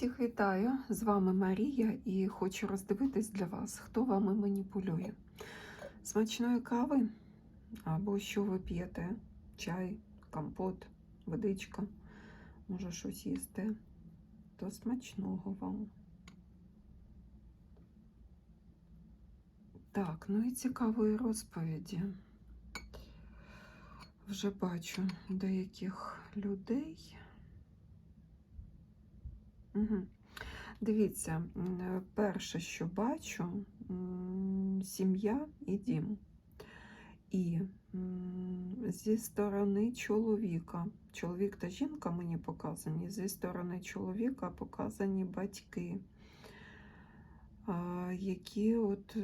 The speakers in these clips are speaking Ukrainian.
Всіх вітаю! З вами Марія і хочу роздивитись для вас, хто вами маніпулює. Смачної кави або що ви п'єте? Чай, компот, водичка, може щось їсте. То смачного вам. Так, ну і цікавої розповіді. Вже бачу деяких людей. Угу. Дивіться, перше, що бачу, сім'я і дім. І зі сторони чоловіка, чоловік та жінка мені показані, зі сторони чоловіка показані батьки, які от,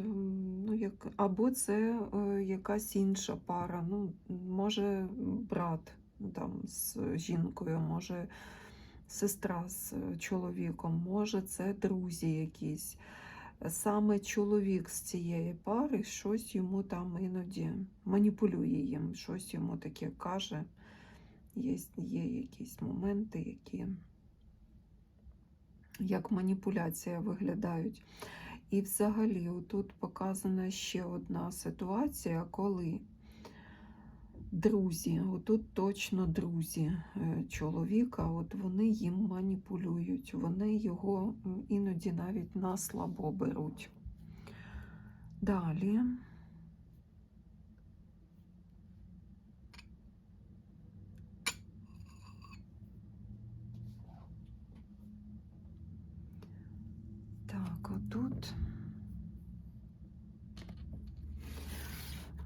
ну, як, або це е, якась інша пара, ну, може брат там, з жінкою, може сестра з е, чоловіком, може, це друзі якісь. Саме чоловік з цієї пари щось йому там іноді маніпулює їм, щось йому таке каже. Є, є якісь моменти, які як маніпуляція виглядають. І взагалі, тут показана ще одна ситуація, коли друзі, отут точно друзі е, чоловіка, от вони їм маніпулюють, вони його іноді навіть на слабо беруть. Далі. Так, отут. Е,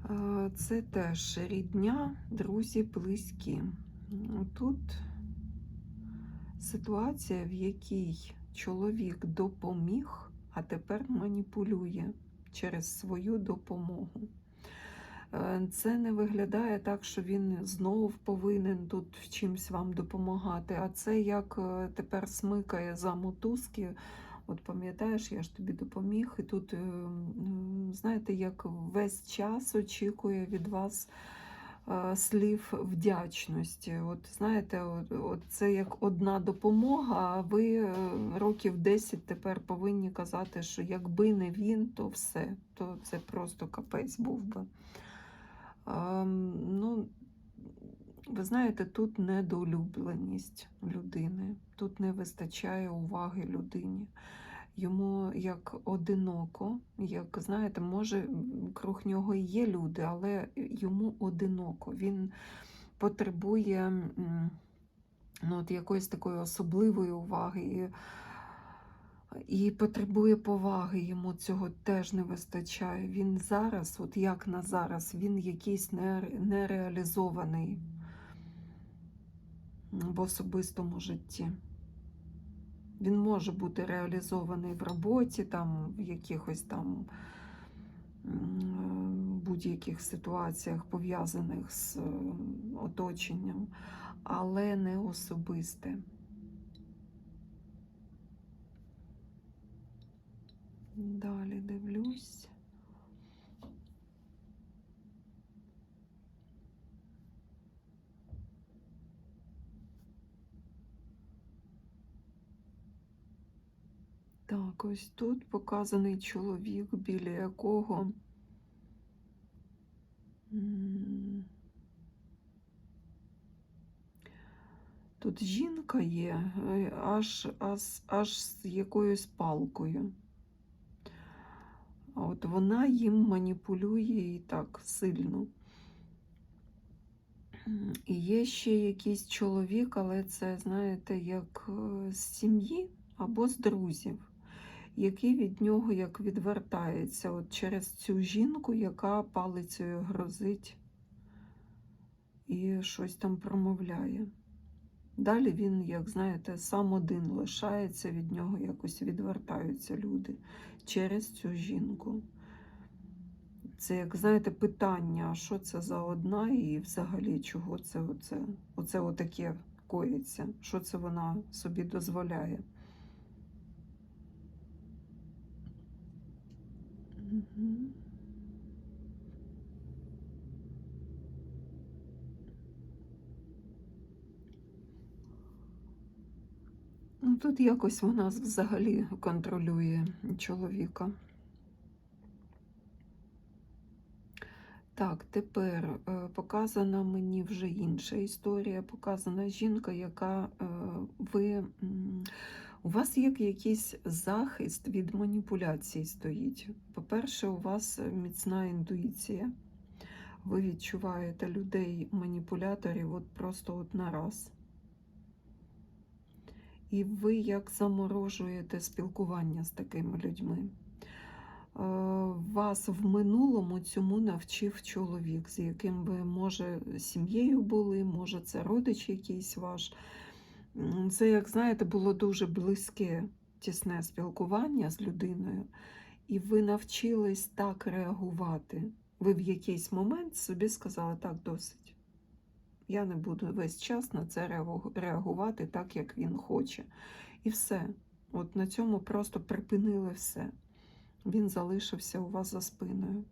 Це теж рідня, друзі близькі. Тут ситуація, в якій чоловік допоміг, а тепер маніпулює через свою допомогу. Е, Це не виглядає так, що він знов повинен тут в чимсь вам допомагати, а це як е, тепер смикає за мотузки. От пам'ятаєш, я ж тобі допоміг, і тут, е, знаєте, як весь час очікує від вас е, слів вдячності. От знаєте, от, от це як одна допомога, а ви е, років 10 тепер повинні казати, що якби не він, то все, то це просто капець був би. Ем, ну, ви знаєте, тут недолюбленість людини, тут не вистачає уваги людині. Йому як одиноко, як знаєте, може круг нього і є люди, але йому одиноко. Він потребує ну, от якоїсь такої особливої уваги. І, і потребує поваги, йому цього теж не вистачає. Він зараз, от як на зараз, він якийсь нере- нереалізований в особистому житті. Він може бути реалізований в роботі, там, в якихось там будь-яких ситуаціях, пов'язаних з е, оточенням, але не особисте. Далі дивлюсь. Так, ось тут показаний чоловік, біля якого тут жінка є, е, аж, аж, аж з якоюсь палкою. От вона їм маніпулює і так сильно. І є ще якийсь чоловік, але це, знаєте, як е, з сім'ї або з друзів, який від нього як відвертається от через цю жінку, яка палицею грозить і щось там промовляє. Далі він, як знаєте, сам один лишається, від нього якось відвертаються люди через цю жінку. Це, як знаєте, питання, що це за одна і взагалі чого це оце, оце отаке коїться, що це вона собі дозволяє. Ну, Тут якось вона взагалі контролює чоловіка. Так, тепер е, показана мені вже інша історія. Показана жінка, яка е, ви. У вас є якийсь захист від маніпуляцій стоїть. По-перше, у вас міцна інтуїція. Ви відчуваєте людей, маніпуляторів от просто от на раз. І ви як заморожуєте спілкування з такими людьми. Е, Вас в минулому цьому навчив чоловік, з яким ви, може, сім'єю були, може, це родич якийсь ваш. Це, як знаєте, було дуже близьке, тісне спілкування з людиною, і ви навчились так реагувати. Ви в якийсь момент собі сказали, так, досить. Я не буду весь час на це реагувати так, як він хоче. І все. От на цьому просто припинили все. Він залишився у вас за спиною.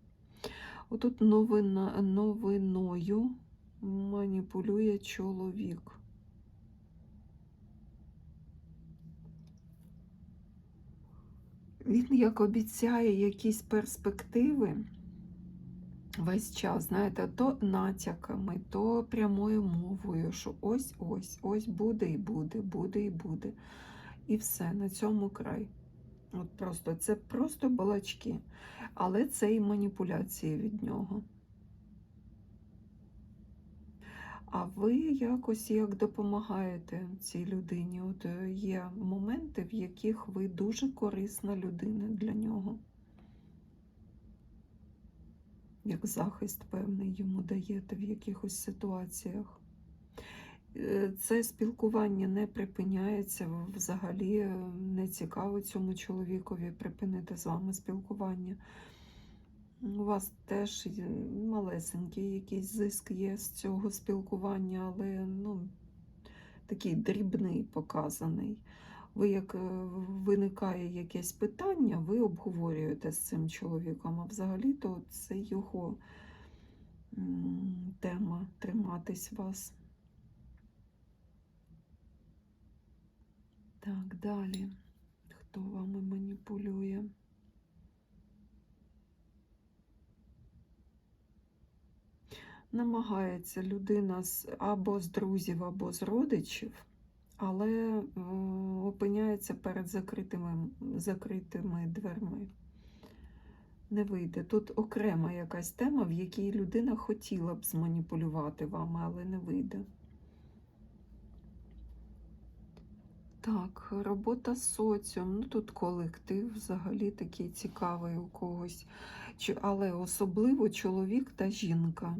Отут новина, новиною маніпулює чоловік. Він як обіцяє якісь перспективи весь час, знаєте, то натяками, то прямою мовою, що ось ось, ось буде і буде, буде і буде. І все, на цьому край. От просто це просто балачки. Але це і маніпуляції від нього. А ви якось як допомагаєте цій людині? От е, є моменти, в яких ви дуже корисна людина для нього. Як захист певний йому даєте в якихось ситуаціях. Е, Це спілкування не припиняється, взагалі е, не цікаво цьому чоловікові припинити з вами спілкування. У вас теж малесенький якийсь зиск є з цього спілкування, але ну, такий дрібний показаний. Ви як е, виникає якесь питання, ви обговорюєте з цим чоловіком, а взагалі-то це його тема триматись вас. Так, далі. Хто вами маніпулює? Намагається людина з, або з друзів, або з родичів, але е, опиняється перед закритими, закритими дверми. Не вийде. Тут окрема якась тема, в якій людина хотіла б зманіпулювати вами, але не вийде. Так, робота з соціум. Ну тут колектив взагалі такий цікавий у когось. Але особливо чоловік та жінка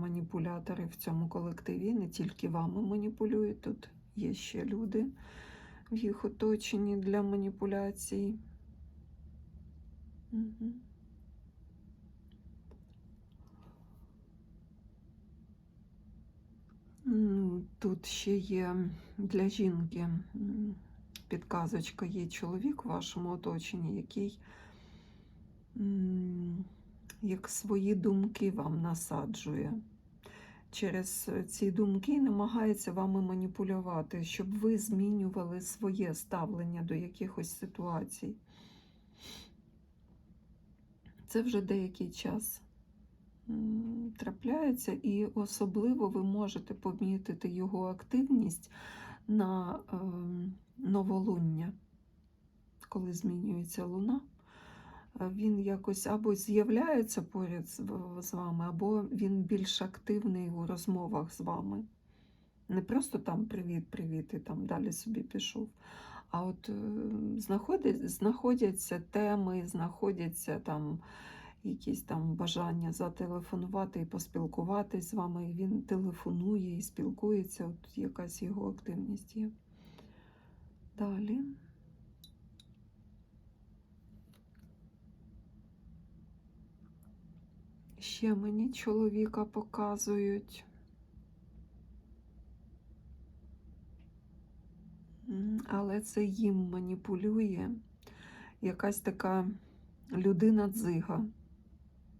маніпулятори в цьому колективі. Не тільки вами маніпулюють, тут є ще люди в їх оточенні для маніпуляцій. Угу. Ну, Тут ще є для жінки підказочка, є чоловік в вашому оточенні, який як свої думки вам насаджує. Через ці думки намагається вами маніпулювати, щоб ви змінювали своє ставлення до якихось ситуацій. Це вже деякий час трапляється, і особливо ви можете помітити його активність на е, новолуння, коли змінюється луна. Е, Він якось або з'являється поряд з вами, або він більш активний у розмовах з вами. Не просто там привіт-привіт, і там далі собі пішов. А от е, знаходяться теми, знаходяться там якісь там бажання зателефонувати і поспілкуватись з вами. І він телефонує і спілкується. От якась його активність є. Далі. Ще мені чоловіка показують. Але це їм маніпулює якась така людина дзига.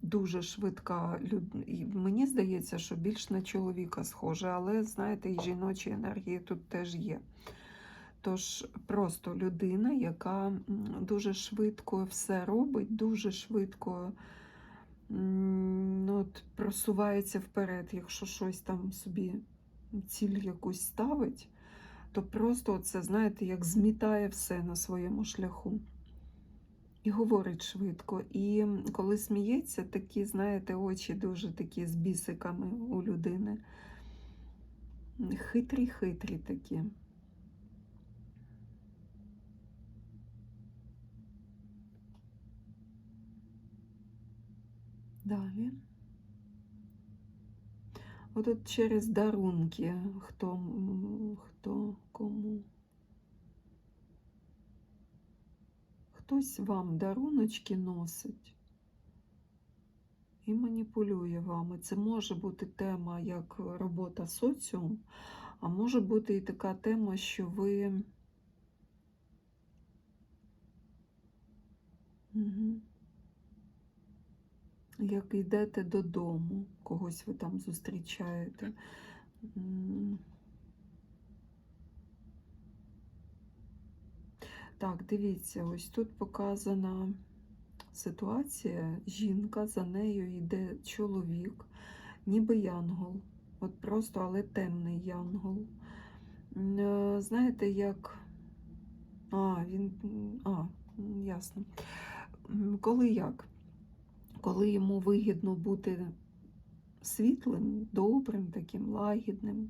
Дуже швидка і Мені здається, що більш на чоловіка схоже, але знаєте, і жіночі енергії тут теж є. Тож просто людина, яка дуже швидко все робить, дуже швидко ну, от, просувається вперед, якщо щось там собі ціль якусь ставить, то просто це, знаєте, як змітає все на своєму шляху. І говорить швидко. І коли сміється, такі, знаєте, очі дуже такі з бісиками у людини. Хитрі-хитрі такі. Далі. Отут через дарунки, хто, хто кому. Хтось вам даруночки носить і маніпулює вами. Це може бути тема як робота соціум, а може бути і така тема, що ви. Як йдете додому, когось ви там зустрічаєте. Так, дивіться, ось тут показана ситуація. Жінка, за нею йде чоловік, ніби янгол. От просто, але темний янгол. Е, Знаєте, як. А, він. А, ясно. Коли як? Коли йому вигідно бути світлим, добрим, таким лагідним,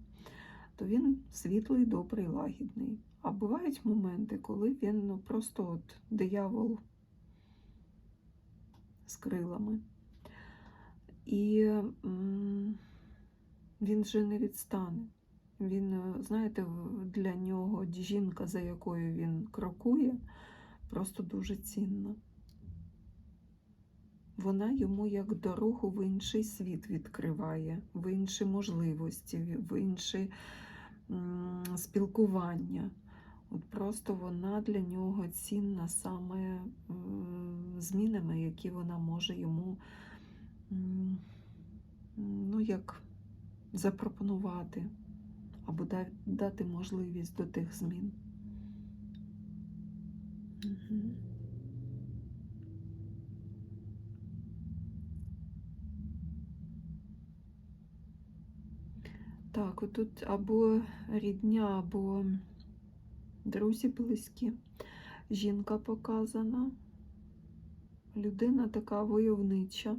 то він світлий, добрий, лагідний. А бувають моменти, коли він ну, просто от диявол з крилами. І він вже не відстане. Він, е, знаєте, для нього жінка, за якою він крокує, просто дуже цінна. Вона йому як дорогу в інший світ відкриває, в інші можливості, в інші спілкування. Просто вона для нього цінна саме змінами, які вона може йому ну, як запропонувати або дати можливість до тих змін. Так, отут або рідня, або друзі близькі. Жінка показана. Людина така войовнича.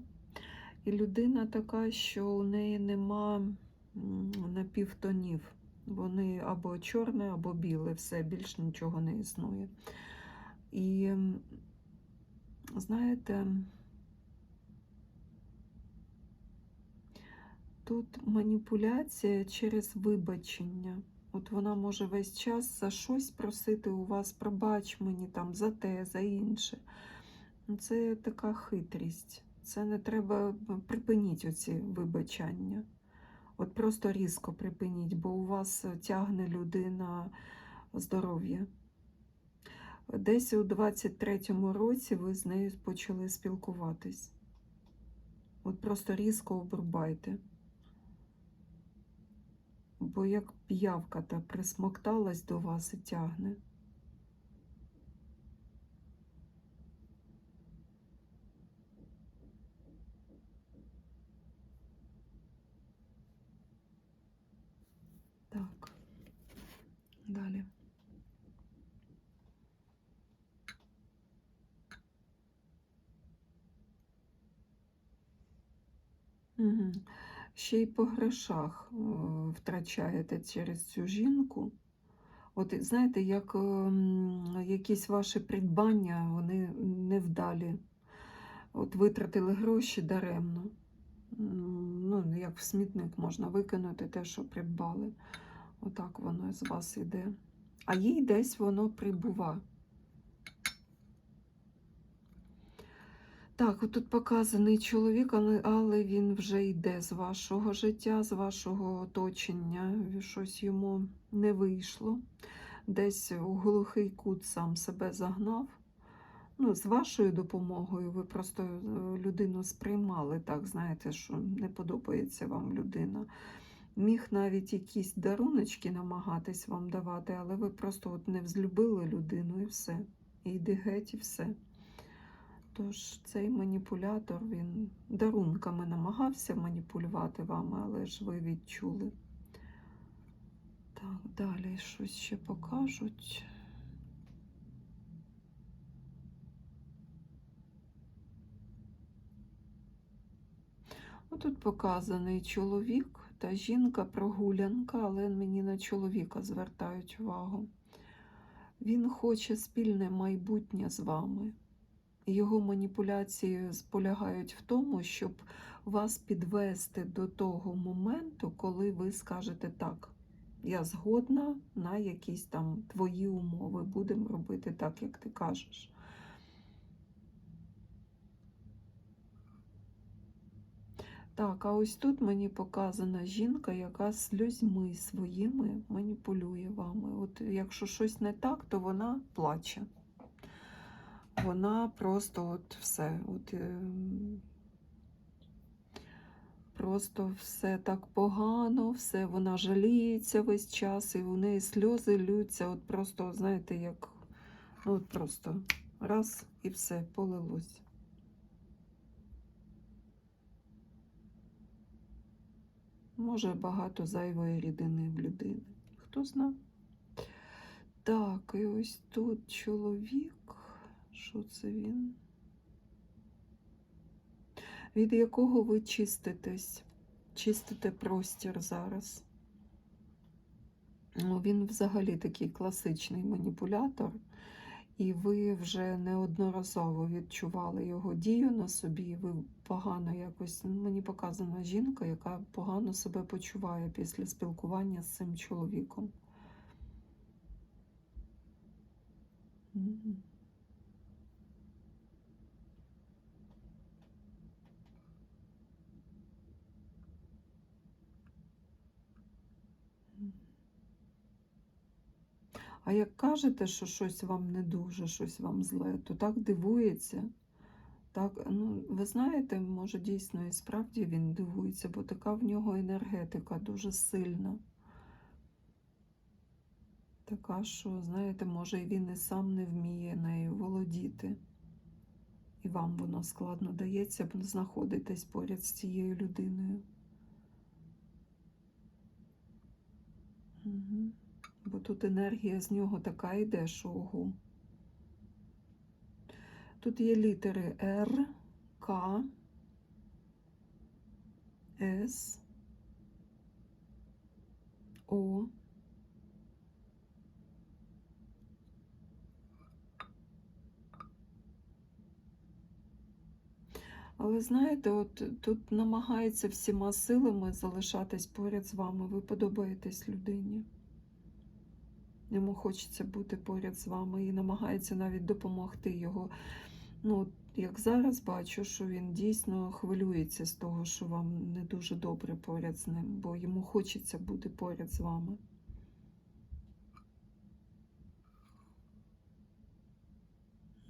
І людина така, що у неї нема напівтонів. Вони або чорне, або біле, все, більш нічого не існує. І знаєте, Тут маніпуляція через вибачення. От вона може весь час за щось просити у вас, пробач мені там за те, за інше. Ну, Це така хитрість. Це не треба припиніть оці вибачання. От просто різко припиніть, бо у вас тягне людина здоров'я. Десь у 23-му році ви з нею почали спілкуватись. От просто різко обрубайте. Бо як п'явка та присмокталась до вас і тягне. Так, далі. Угу. Ще й по грошах е, втрачаєте через цю жінку. От знаєте, як ем, якісь ваші придбання, вони невдалі. От витратили гроші даремно. Ну, як в смітник можна викинути те, що придбали. Отак воно з вас іде. А їй десь воно прибува. Так, отут показаний чоловік, але, але він вже йде з вашого життя, з вашого оточення. Щось йому не вийшло. Десь у глухий кут сам себе загнав. Ну, з вашою допомогою ви просто е, людину сприймали так, знаєте, що не подобається вам людина. Міг навіть якісь даруночки намагатись вам давати, але ви просто от не взлюбили людину і все. І йди геть, і все. Тож цей маніпулятор, він дарунками намагався маніпулювати вами, але ж ви відчули. Так, далі щось ще покажуть. Ну, Тут показаний чоловік та жінка-прогулянка, але мені на чоловіка звертають увагу. Він хоче спільне майбутнє з вами. Його маніпуляції полягають в тому, щоб вас підвести до того моменту, коли ви скажете так. Я згодна на якісь там твої умови. Будемо робити так, як ти кажеш. Так, а ось тут мені показана жінка, яка сльозьми своїми маніпулює вами. От якщо щось не так, то вона плаче. Вона просто от все. От, е, Просто все так погано, все вона жаліється весь час, і у неї сльози ллються. От просто, знаєте, як ну, от просто раз і все полилось. Може, багато зайвої рідини в людини. Хто зна? Так, і ось тут чоловік. Що це він? Від якого ви чиститесь? Чистите простір зараз. Ну, Він взагалі такий класичний маніпулятор, і ви вже неодноразово відчували його дію на собі. Ви погано якось мені показана жінка, яка погано себе почуває після спілкування з цим чоловіком. А як кажете, що щось вам не дуже, щось вам зле, то так дивується. Так, ну, ви знаєте, може дійсно і справді він дивується, бо така в нього енергетика дуже сильна. Така, що, знаєте, може, і він і сам не вміє нею володіти. І вам воно складно дається, бо знаходитесь поряд з цією людиною. Угу. Бо тут енергія з нього така йде, що ого. Тут є літери Р, К, С, О. Але знаєте, от тут намагається всіма силами залишатись поряд з вами. Ви подобаєтесь людині. Йому хочеться бути поряд з вами і намагається навіть допомогти його. Ну, як зараз бачу, що він дійсно хвилюється з того, що вам не дуже добре поряд з ним, бо йому хочеться бути поряд з вами.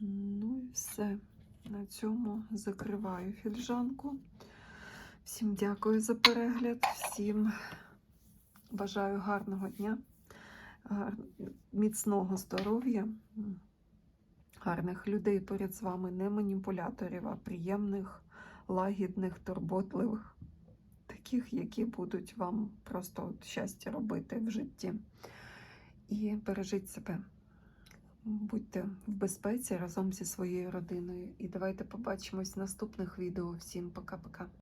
Ну і все. На цьому закриваю фільжанку. Всім дякую за перегляд, всім бажаю гарного дня, міцного здоров'я, гарних людей поряд з вами, не маніпуляторів, а приємних, лагідних, турботливих, таких, які будуть вам просто щастя робити в житті. І бережіть себе. Будьте в безпеці разом зі своєю родиною. І давайте побачимось в наступних відео. Всім пока-пока.